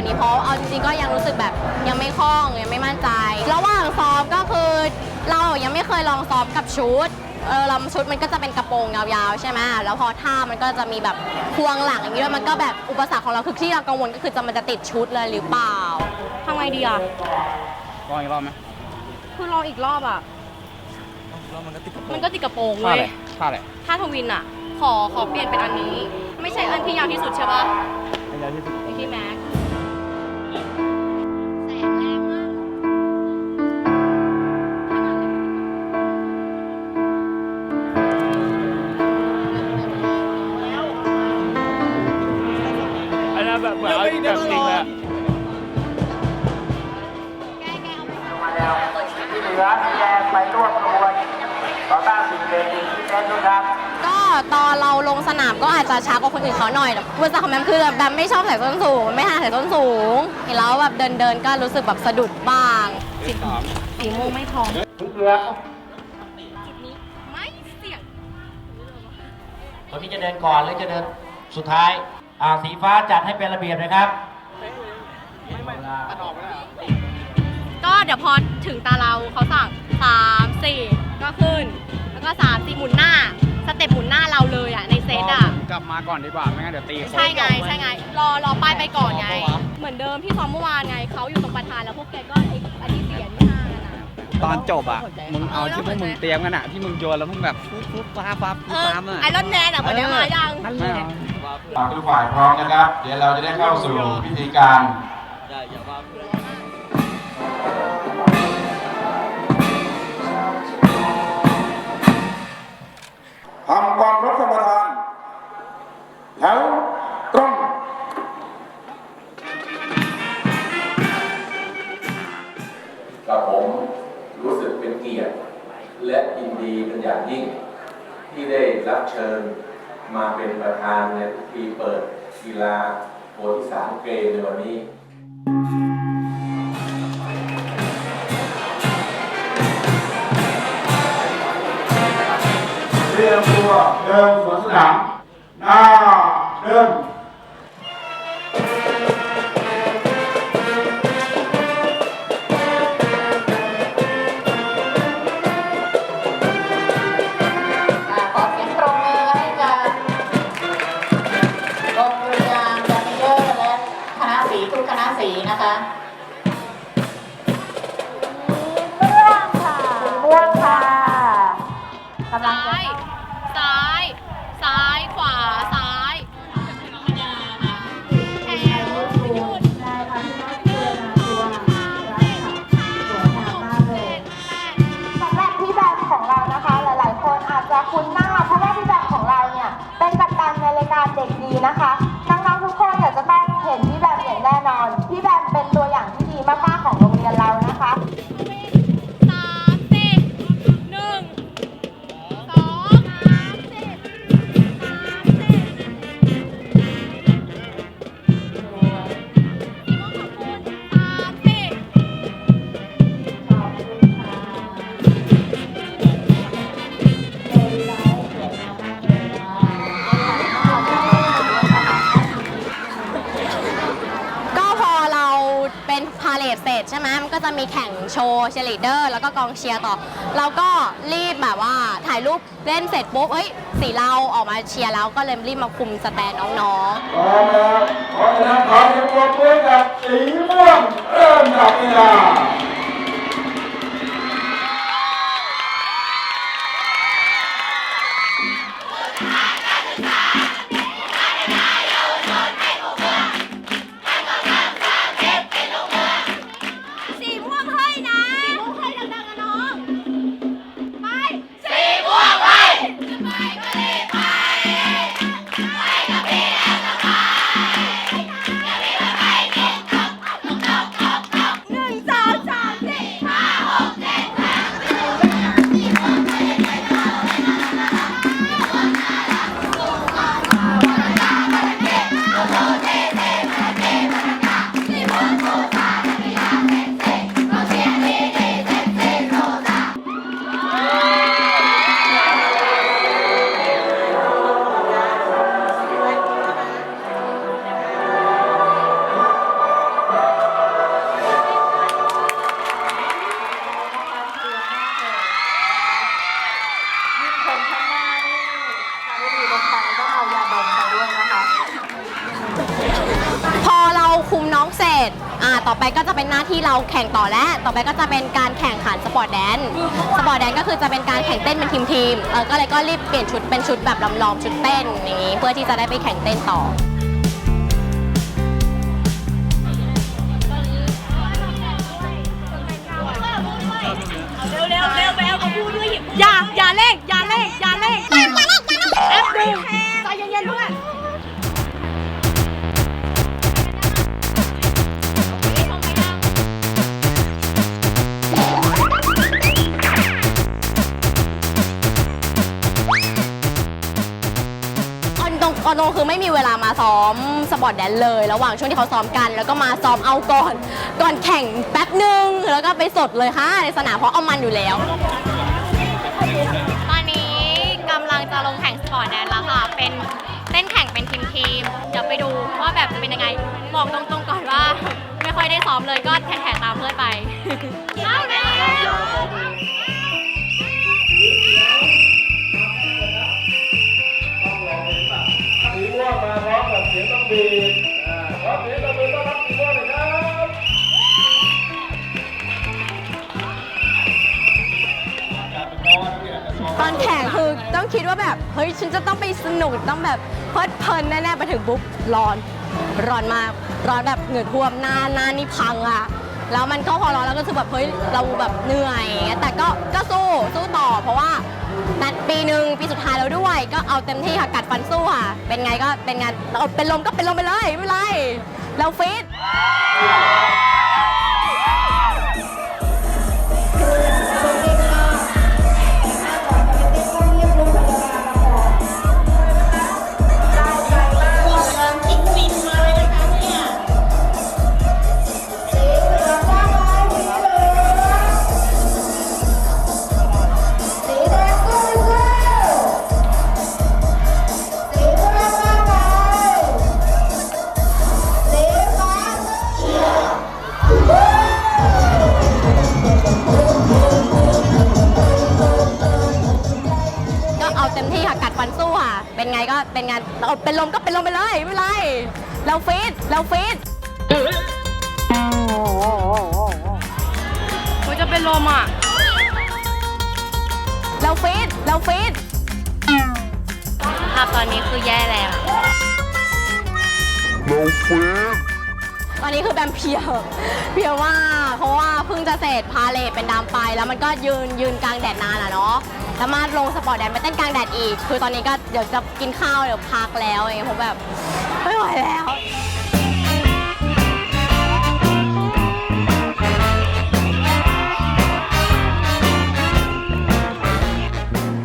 ว่านี้เพราะเอาจริงๆก็ยังรู้สึกแบบยังไม่คล่องยังไม่มั่นใจ ระหว่างซ้อมก็คือ เรายังไม่เคยลองซ้อมกับชุดเออเราชุดมันก็จะเป็นกระโปรงยาวๆใช่ไหมแล้วพอท่ามันก็จะมีแบบพวงหลังอย่างนี้ด้วยมันก็แบบอุปสรรคของเราคือที่เรากังวลก็คือจะมันจะติดชุดเลยหรือเปล่าทำไงดีอะลองอีกรอบไหมคือรออีกรอบอะแล้วมันก็ติดกระโปรงมันก็ติดกระโปรงท่าเลอะไรยท่าอะไรถ้าทวินอะ ขอขอเปลี่ยนเป็นอันนี้ ไม่ใช่อันที่ยาวที่สุดใช่ปะไม่ยาวที่สุดไอที่แม็ นามก็อาจจะช้ากว่าคนอื่นเขาหน่อยแต่อุปสรรคของแมมคือแบบไม่ชอบใส่ส้นสูง ไม่ถนัดใส่ส้นสูงเห็นแล้วแบบเดินเดินๆก็รู้สึกแบบสะดุดบ้างสีสามสีม่วงไม่พร้อมสีเหลืองจุดนี้ไม่เสี่ยงคนที่จะเดินก่อนหรือจะเดินสุดท้ายอ่าสีฟ้าจัดให้เป็นระเบียบนะครับก็เดี๋ยวพอถึงตาเราเขาสั่งสามสี่ก็ขึ้น แล้วก็สามสี่หมุนหน้า สเต็ปหมุนหน้าเราเลยอะในเซตอะ กลับมาก่อนดีกว่า ไม่งั้นเดี๋ยวตีคนใช่ไงใช่ไง รอรอป้ายไปก่อนไง เหมือนเดิมที่ซ้อมเมื่อวานไงเขาอยู่ตรงประธานแล้วพวกแกก็ไอ้อันที่เสียที่ห้ากันนะตอนจบอะ มึงเอาที่พวกมึงเตรียมกันอะ ที่มึงโยนแล้วมึงแบบฟุ๊บฟุ๊บฟ้าฟ้าเอฟุ๊บอฟ้าอะไอรอนแมนอะคนนี้มายังนั่นแหละฝากทุกฝ่ายพร้อมนะครับ เดี๋ยวเราจะได้เข้าสู่พิธีการทำความรับสมทาน แถวตรงกับผมรู้สึกเป็นเกียรติ และยินดีเป็นอย่างยิ่ง ที่ได้รับเชิญมาเป็นประธานในพิธีเปิดกีฬาโพธิสารเกมในวันนี้เตรียมตัวเดินสวนสนามหน้า เนะคะ นพาเลทเสร็จใช่ไหมมันก็จะมีแข่งโชว์เชลิเดอร์ แล้วก็กองเชียร์ต่อ เราก็รีบแบบว่าถ่ายรูปเล่นเสร็จปุ๊บเฮ้ยสีเราออกมาเชียร์แล้วก็เลยรีบมาคุมสแตนน้องๆพร้อมแล้วขอแสดงความยินดีด้วยกับสีม่วงเริ่มจับเวลา อแล้วต่อไปก็จะเป็นการแข่งขันสปอร์ตแดนซ์สปอร์ตแดนซ์ก็คือจะเป็นการแข่งเต้นเป็นทีมทีมๆเออก็เลยก็รีบเปลี่ยนชุดเป็นชุดแบบลำลองชุดเต้นอย่างนี้เพื่อที่จะได้ไปแข่งเต้นต่ออย่าอย่าเล่งอย่าเล่งอย่าเล่งอย่าเล่งแอปดูใจเย็นๆเพื่อน ตรงออนตรงคือไม่มีเวลามาซ้อมสปอร์ตแดนซ์เลย ระหว่างช่วงที่เขาซ้อมกัน แล้วก็มาซ้อมเอาก่อน ก่อนแข่งแป๊บหนึ่งแล้วก็ไปสดเลยค่ะในสนามเพราะเอามันอยู่แล้ว ตอนนี้กำลังจะลงแข่งสปอร์ตแดนซ์แล้วค่ะ เป็นเต้นแข่งเป็นทีมทีมๆเดี๋ยวไปดูว่าแบบจะเป็นยังไง บอกตรงๆก่อนว่า ไม่ค่อยได้ซ้อมเลยก็แข่งๆตามเพื่อนไป เฮ้ยฉันจะต้องไปสนุกต้องแบบเพลิดเพลินแน่ๆไปถึงปุ๊บร้อนร้อนมากร้อนแบบเหงื่อท่วมหน้าหน้านี่พังอะแล้วมันก็พอร้อนแล้วก็คือแบบเฮ้ยเราแบบเหนื่อยแต่ก็ก็สู้สู้ต่อ เพราะว่านัดปีหนึ่งปีสุดท้ายแล้วด้วย ก็เอาเต็มที่ค่ะกัดฟันสู้ค่ะ เป็นไงก็เป็นงานเป็นลมก็เป็นลมไปเลยไม่เป็นไรเราฟิต อาเป็นลมก็เป็นลมไปเลยไม่เป็นไร เราฟิตเราฟิตกูจะเป็นลมอะ เราฟิตเราฟิตภาพตอนนี้คือแย่แล้วเราฟิตตอนนี้คือแบมเพียวเพียวมากเพราะว่าเพิ่งจะเสร็จพาเลทเป็นดำไปแล้วมันก็ยืนยืนกลางแดดนานอะเนาะ แล้วมาลงสปอร์ตแดนไปเต้นกลางแดดอีก คือตอนนี้ก็เดี๋ยวจะกินข้าวเดี๋ยวพักแล้วอย่างเงี้ยผมแบบไม่ไหวแล้ว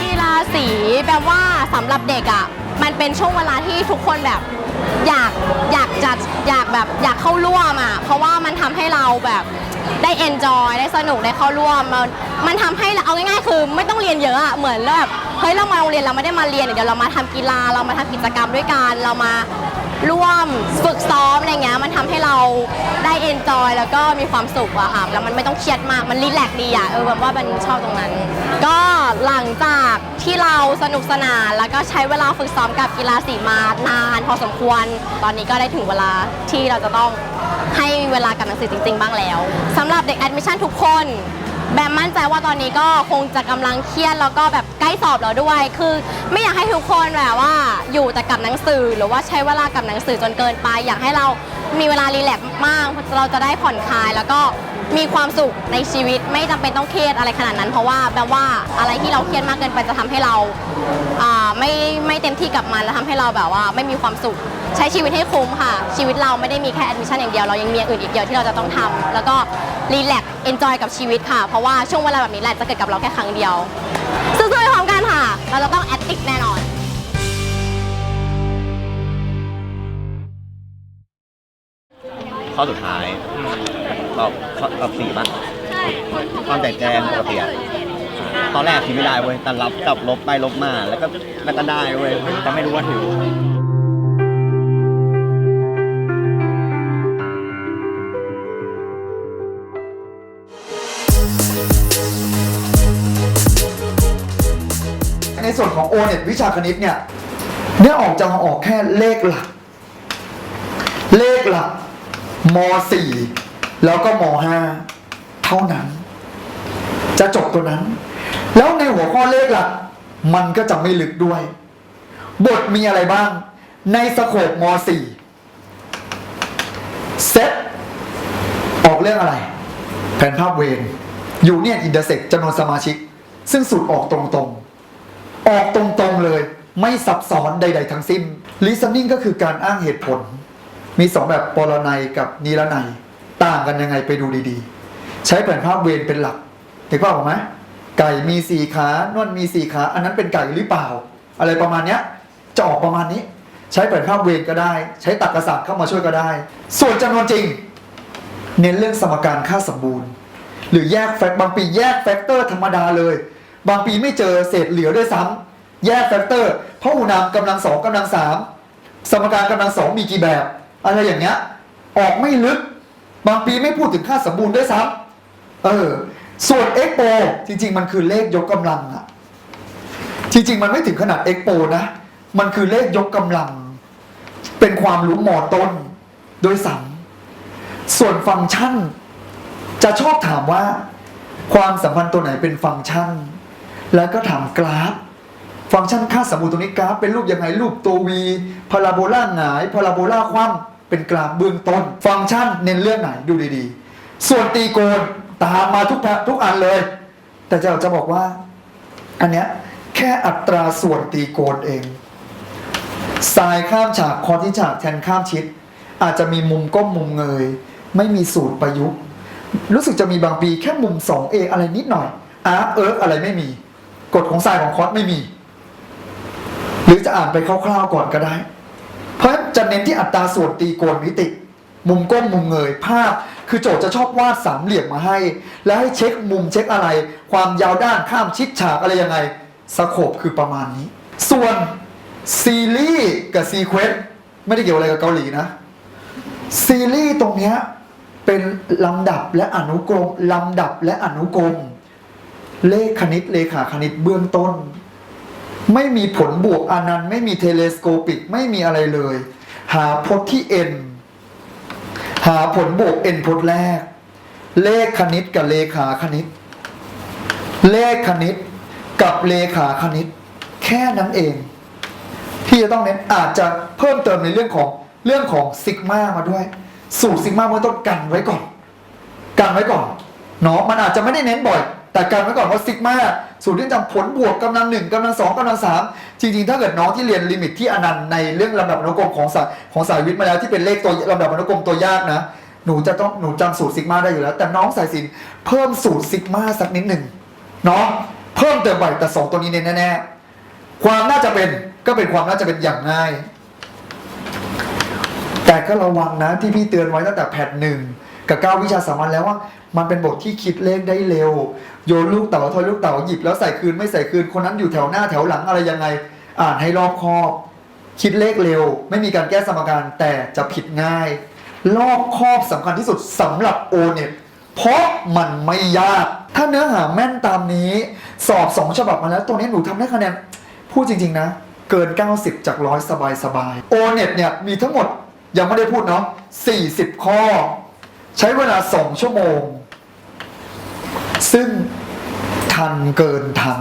กีฬาสีแปลว่าสำหรับเด็กอะ่ะมันเป็นช่วงเวลาที่ทุกคนแบบ อยากอยากจะอยากแบบอยากเข้าร่วมอะเพราะว่ามันทำให้เราแบบได้เอนจอยได้สนุกได้เข้าร่วมมันมันทำให้เราเอาง่ายๆ คือไม่ต้องเรียนเยอะอะเหมือนแบบเฮ้ยเรามาโรงเรียนเราไม่ได้มาเรียนอย่างเดี๋ยวเรามาทำกีฬาเรามาทำกิจกรรมด้วยกันเรามา ร่วมฝึกซ้อมอะไรเงี้ยมันทำให้เราได้เอนจอยแล้วก็มีความสุขอะค่ะแล้วมันไม่ต้องเครียดมากมันรีแลกซ์ดีอะเออแบบว่ามันชอบตรงนั้น ก็หลังจากที่เราสนุกสนานแล้วก็ใช้เวลาฝึกซ้อมกับกีฬาสีมานานพอสมควร ตอนนี้ก็ได้ถึงเวลาที่เราจะต้องให้เวลากับหนังสือจริง ๆ บ้างแล้วสำหรับเด็กแอดมิชชั่นทุกคน แบมมั่นใจว่าตอนนี้ก็คงจะกำลังเครียดแล้วก็แบบใกล้สอบแล้วด้วย คือ ไม่อยากให้ทุกคนแบบว่าอยู่แต่กับหนังสือ หรือว่าใช้เวลากับหนังสือจนเกินไป อยากให้เรามีเวลารีแลกซ์มากเราจะได้ผ่อนคลาย แล้วก็มีความสุขในชีวิตไม่จำเป็นต้องเครียดอะไรขนาดนั้น เพราะว่าแบบว่าอะไรที่เราเครียดมากเกินไปจะทำให้เราไม่ไม่เต็มที่กับมันแล้วทำให้เราแบบว่าไม่มีความสุขใช้ชีวิตให้คุ้มค่ะ ชีวิตเราไม่ได้มีแค่แอดมิชชั่นอย่างเดียวเรายังมีอย่างอื่นอีกเยอะที่เราจะต้องทำแล้วก็ รีแลกซ์เอนจอยกับชีวิตค่ะ เพราะว่าช่วงเวลาแบบนี้แหละจะเกิดกับเราแค่ครั้งเดียวสู้ๆไปพร้อมกันค่ะ เราจะต้องแอดติกแน่นอนข้อสุดท้ายตอบข้อตอบสี่ป่ะความแตกแจงปกติอะตอนแรกคิดไม่ได้เว้ยแต่รับจับลบไปลบมาแล้วก็แล้วก็ได้เว้ยแต่ไม่รู้ว่าถือ ในส่วนของโอเน็ตวิชาคณิตเนี่ยเนื้อออกจะมาออกแค่เลขหลัก เลขหลักม .4 แล้วก็ม .5 เท่านั้น จะจบตัวนั้น แล้วในหัวข้อเลขหลัก มันก็จะไม่ลึกด้วย บทมีอะไรบ้าง ในสโคปม .4 เซตออกเรื่องอะไร แผนภาพเวน ยูเนี่ยอินเตอร์เซ็กจำนวนสมาชิก ซึ่งสุดออกตรงๆ ออกตรงๆเลยไม่ซับซ้อนใด ๆ ทั้งสิ้น listening ก็คือการอ้างเหตุผล มีสองแบบปรนัยกับนิรนัย ต่างกันยังไงไปดูดีๆ ใช้แผนภาพเวนเป็นหลักถูกป่าไหมไก่มีสี่ขานวดมีสี่ขา อันนั้นเป็นไก่หรือเปล่า อะไรประมาณเนี้ยจะออกประมาณนี้ ใช้แผนภาพเวนก็ได้ ใช้ตรรกศาสตร์เข้ามาช่วยก็ได้ ส่วนจำนวนจริง เน้นเรื่องสมการค่าสมบูรณ์ หรือแยกแฟกต์บางปีแยกแฟกเตอร์ธรรมดาเลย บางปีไม่เจอเศษเหลือด้วยซ้ำแยกแฟกเตอร์พหุนามกำลังสองกำลังสามสมการกำลังสองมีกี่แบบ อะไรอย่างเงี้ยออกไม่ลึก บางปีไม่พูดถึงค่าสมบูรณ์ด้วยซ้ำเออส่วนเอ็กโปจริง ๆ มันคือเลขยกกำลังอะจริง ๆ มันไม่ถึงขนาดเอ็กโปนะ มันคือเลขยกกำลัง เป็นความรู้มอต้นโดยซ้ำส่วนฟังก์ชัน จะชอบถามว่า ความสัมพันธ์ตัวไหนเป็นฟังก์ชัน แล้วก็ถามกราฟ ฟังก์ชันค่าสมบูรณ์ตรงนี้กราฟเป็นรูปยังไงรูปตัววีพาราโบลาหงายพาราโบลาคว่ำเป็นกราฟเบื้องต้น ฟังก์ชันเน้นเรื่องไหนดูดีๆ ส่วนตีโกณตามมาทุกทุกอันเลย แต่จะจะบอกว่า อันเนี้ยแค่อัตราส่วนตีโกณเองสายข้ามฉากคอที่ฉากแทนข้ามชิด อาจจะมีมุมก้มมุมเงย ไม่มีสูตรประยุกต์ รู้สึกจะมีบางปีแค่มุม 2A อะไรนิดหน่อยอาร์เอิร์กอะไรไม่มี กฎของสายของคอสไม่มี หรือจะอ่านไปคร่าวๆก่อนก็ได้ เพราะจะเน้นที่อัตราส่วนตีโกณมิติ มุมก้มมุมเงยภาพ คือโจทย์จะชอบวาดสามเหลี่ยมมาให้ แล้วให้เช็คมุมเช็คอะไร ความยาวด้านข้ามชิดฉากอะไรยังไงสโคปคือประมาณนี้ ส่วนซีรีส์กับซีเควนต์ไม่ได้เกี่ยวอะไรกับเกาหลีนะ ซีรีส์ตรงเนี้ย เป็นลำดับและอนุกรมลำดับและอนุกรม เลขคณิตเลขาคณิตเบื้องต้น ไม่มีผลบวกอนันต์ไม่มีเทเลสโคปิกไม่มีอะไรเลย หาพจน์ที่ n หาผลบวก n พจน์แรก เลขคณิตกับเลขาคณิต เลขคณิตกับเลขาคณิต แค่นั้นเอง ที่จะต้องเน้นอาจจะเพิ่มเติมในเรื่องของเรื่องของซิกมามาด้วย สูตรซิกมาเมื่อต้นกันไว้ก่อน กันไว้ก่อนเนาะมันอาจจะไม่ได้เน้นบ่อย แต่กันไว้ก่อนว่าซิกมาสูตรที่จำผลบวกกำลังหนึ่งกำลังสองกำลังสามจริงๆ ถ้าเกิดน้องที่เรียนลิมิตที่อนันต์ในเรื่องลำดับอนุกรมของสายของสายวิทย์มาแล้วที่เป็นเลขตัวลำดับอนุกรมตัวยากนะหนูจะต้องหนูจำสูตรซิกมาได้อยู่แล้ว แต่น้องสายสินเพิ่มสูตรซิกมาสักนิดหนึ่งเนาะเพิ่มเติมบ่อยแต่สองตัวนี้เน้นแน่ๆความน่าจะเป็นก็เป็นความน่าจะเป็นอย่างง่าย แต่ก็ระวังนะที่พี่เตือนไว้ตั้งแต่แพทหนึ่งกับเก้าวิชาสามัญแล้วว่า มันเป็นบทที่คิดเลขได้เร็ว โยนลูกเต๋าทอยลูกเต๋าหยิบแล้วใส่คืนไม่ใส่คืนคนนั้นอยู่แถวหน้าแถวหลังอะไรยังไง อ่านให้รอบคอบ คิดเลขเร็ว ไม่มีการแก้สมการแต่จะผิดง่าย รอบคอบสำคัญที่สุดสำหรับโอเน็ตเพราะมันไม่ยาก ถ้าเนื้อหาแม่นตามนี้ สอบสองฉบับมาแล้ว ตัวนี้หนูทำได้คะแนนพูดจริง ๆ นะ เกิน 90 จากร้อยสบายสบายโอเน็ตเนี่ยมีทั้งหมด ยังไม่ได้พูดเนาะ40 ข้อ ใช้เวลาสองชั่วโมง ซึ่งทันเกินทัน